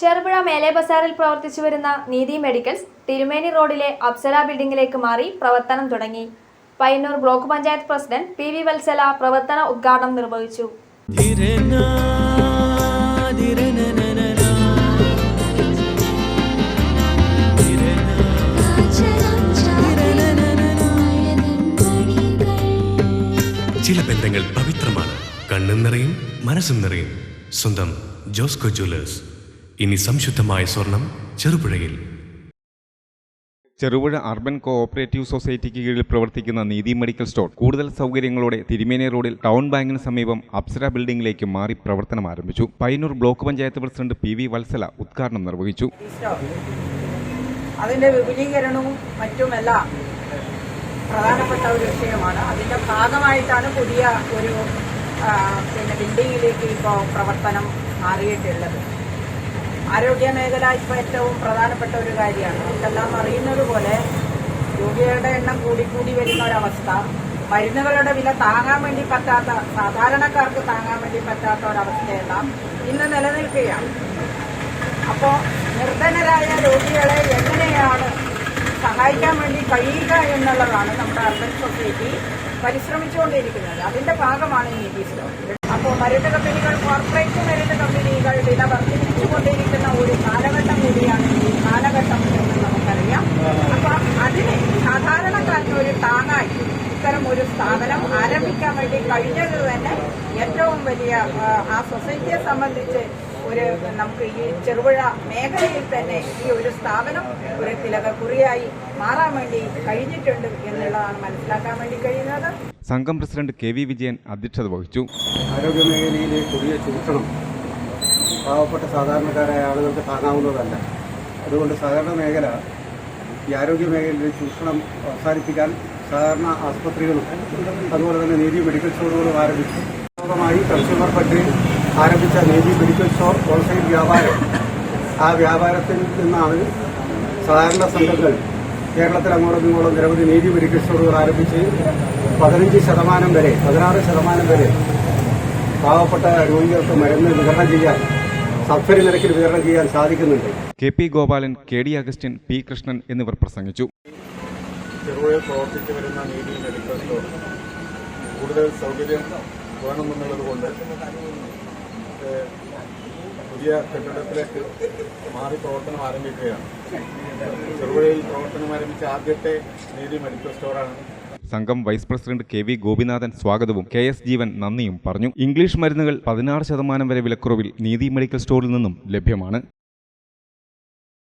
ചെറുപുഴ മേലെ ബസാറിൽ പ്രവർത്തിച്ചു വരുന്ന നീതി മെഡിക്കൽസ് തിരുമേനി റോഡിലെ അപ്സര ബിൽഡിംഗിലേക്ക് മാറി പ്രവർത്തനം തുടങ്ങി. Payyanur block panchayat president P V Vatsala പ്രവർത്തന ഉദ്ഘാടനം നിർവഹിച്ചു. ചില ബന്ധങ്ങൾ പവിത്രമാണ്. കണ്ണും നിറയും മനസ്സും നിറയും. സ്വന്തം ജോസ്കോ ജ്വല്ലേഴ്സ്. ഇനി സംശുദ്ധമായ സ്വർണം ചെറുപുഴയിൽ. ചെറുപുഴ അർബൻ കോഓപ്പറേറ്റീവ് സൊസൈറ്റിക്ക് കീഴിൽ പ്രവർത്തിക്കുന്ന നീതി മെഡിക്കൽ സ്റ്റോർ കൂടുതൽ സൗകര്യങ്ങളോടെ തിരുമേനി റോഡിൽ ടൗൺ ബാങ്കിന് സമീപം അപ്സര ബിൽഡിംഗിലേക്ക് മാറി പ്രവർത്തനം ആരംഭിച്ചു. Payyanur block panchayat president P V Vatsala ഉദ്ഘാടനം നിർവഹിച്ചു. അതിന്റെ വിപുലീകരണവും മറ്റുമെല്ലാം പ്രധാനപ്പെട്ട ഒരു വിഷയമാണ്. അതിന്റെ ഭാഗമായിട്ടാണ് പുതിയ ഒരു പിന്നെ ബിൽഡിങ്ങിലേക്ക് ഇപ്പോൾ പ്രവർത്തനം മാറിയിട്ടുള്ളത്. ആരോഗ്യ മേഖല ഇപ്പോൾ ഏറ്റവും പ്രധാനപ്പെട്ട ഒരു കാര്യമാണ്. നമുക്കെല്ലാം അറിയുന്നത് പോലെ രോഗികളുടെ എണ്ണം കൂടിക്കൂടി വരുന്ന ഒരവസ്ഥ. മരുന്നുകളുടെ വില താങ്ങാൻ വേണ്ടി പറ്റാത്ത സാധാരണക്കാർക്ക് താങ്ങാൻ വേണ്ടി പറ്റാത്ത ഒരവസ്ഥയെല്ലാം ഇന്ന് നിലനിൽക്കുകയാണ്. അപ്പോൾ നിർധനരായ രോഗികളെ എങ്ങനെയാണ് സഹായിക്കാൻ വേണ്ടി കഴിയുക എന്നുള്ളതാണ് നമ്മുടെ അർബൻ സൊസൈറ്റി പരിശ്രമിച്ചുകൊണ്ടിരിക്കുന്നത്. അതിന്റെ ഭാഗമാണ് ഈ നീതി അപ്പോ അപ്പോൾ മരുന്ന് കമ്പനികൾ കോർപ്പറേറ്റ് മരുന്ന് കമ്പനികൾ വില വർദ്ധിപ്പിച്ചുകൊണ്ടിരിക്കുന്ന. സ്ഥാപനം ആരംഭിക്കാൻ വേണ്ടി കഴിഞ്ഞത് തന്നെ ഏറ്റവും വലിയ ആ, സൊസൈറ്റിയെ സംബന്ധിച്ച് ഒരു നമുക്ക് ഈ ചെറുപുഴ മേഖലയിൽ തന്നെ ഈ ഒരു സ്ഥാപനം ഒരു തിലകക്കുറിയായി മാറാൻ വേണ്ടി കഴിഞ്ഞിട്ടുണ്ട് എന്നുള്ളതാണ് മനസ്സിലാക്കാൻ വേണ്ടി കഴിയുന്നത്. സംഘം പ്രസിഡന്റ് കെ വി വിജയൻ അധ്യക്ഷത വഹിച്ചു. ആരോഗ്യമേഖലയിലെ പുതിയ ചൂഷണം പാവപ്പെട്ട സാധാരണക്കാരായ ആളുകൾക്ക് താങ്ങാവുന്നതല്ല. അതുകൊണ്ട് സഹകരണ മേഖല ഈ ആരോഗ്യ മേഖലയിലെ ചൂഷണം അവസാനിപ്പിക്കാൻ സഹകരണ ആസ്പത്രികളും അതുപോലെ തന്നെ നീതി മെഡിക്കൽ സ്റ്റോറുകളും ആരംഭിച്ചു. ഭാഗമായി കൺസ്യൂമർ ഫെഡ് ആരംഭിച്ച നീതി മെഡിക്കൽ സ്റ്റോർ ഹോൾസെയിൽ വ്യാപാരം. ആ വ്യാപാരത്തിൽ നിന്നാണ് സഹകരണ സംഘങ്ങൾ കേരളത്തിൽ അങ്ങോട്ടും ഇങ്ങോട്ടും നിരവധി നീതി മെഡിക്കൽ സ്റ്റോറുകൾ ആരംഭിച്ച് പതിനഞ്ച് ശതമാനം വരെ പതിനാറ് ശതമാനം വരെ പാവപ്പെട്ട രോഗികൾക്ക് മരുന്ന് വിതരണം ചെയ്യാൻ സബ്സിഡി നിരക്കിൽ വിതരണം ചെയ്യാൻ സാധിക്കുന്നുണ്ട്. K P Gopalan K D Augustine P Krishnan എന്നിവർ പ്രസംഗിച്ചു. ചെറുപുഴയിൽ പ്രവർത്തിച്ചു വരുന്ന നീതി മെഡിക്കൽ സ്റ്റോർ കൂടുതൽ സൗകര്യം വേണമെന്നുള്ളതുകൊണ്ട് പുതിയ കെട്ടിടത്തിലേക്ക് മാറി പ്രവർത്തനം ആരംഭിക്കുകയാണ്. ചെറുപുഴയിൽ പ്രവർത്തനം ആരംഭിച്ച ആദ്യത്തെ നീതി മെഡിക്കൽ സ്റ്റോറാണ്. സംഘം vice president K V Gopinathan സ്വാഗതവും കെ എസ് ജീവൻ നന്ദിയും പറഞ്ഞു. ഇംഗ്ലീഷ് മരുന്നുകൾ പതിനാറ് ശതമാനം വരെ വിലക്കുറവിൽ നീതി മെഡിക്കൽ സ്റ്റോറിൽ നിന്നും ലഭ്യമാണ്.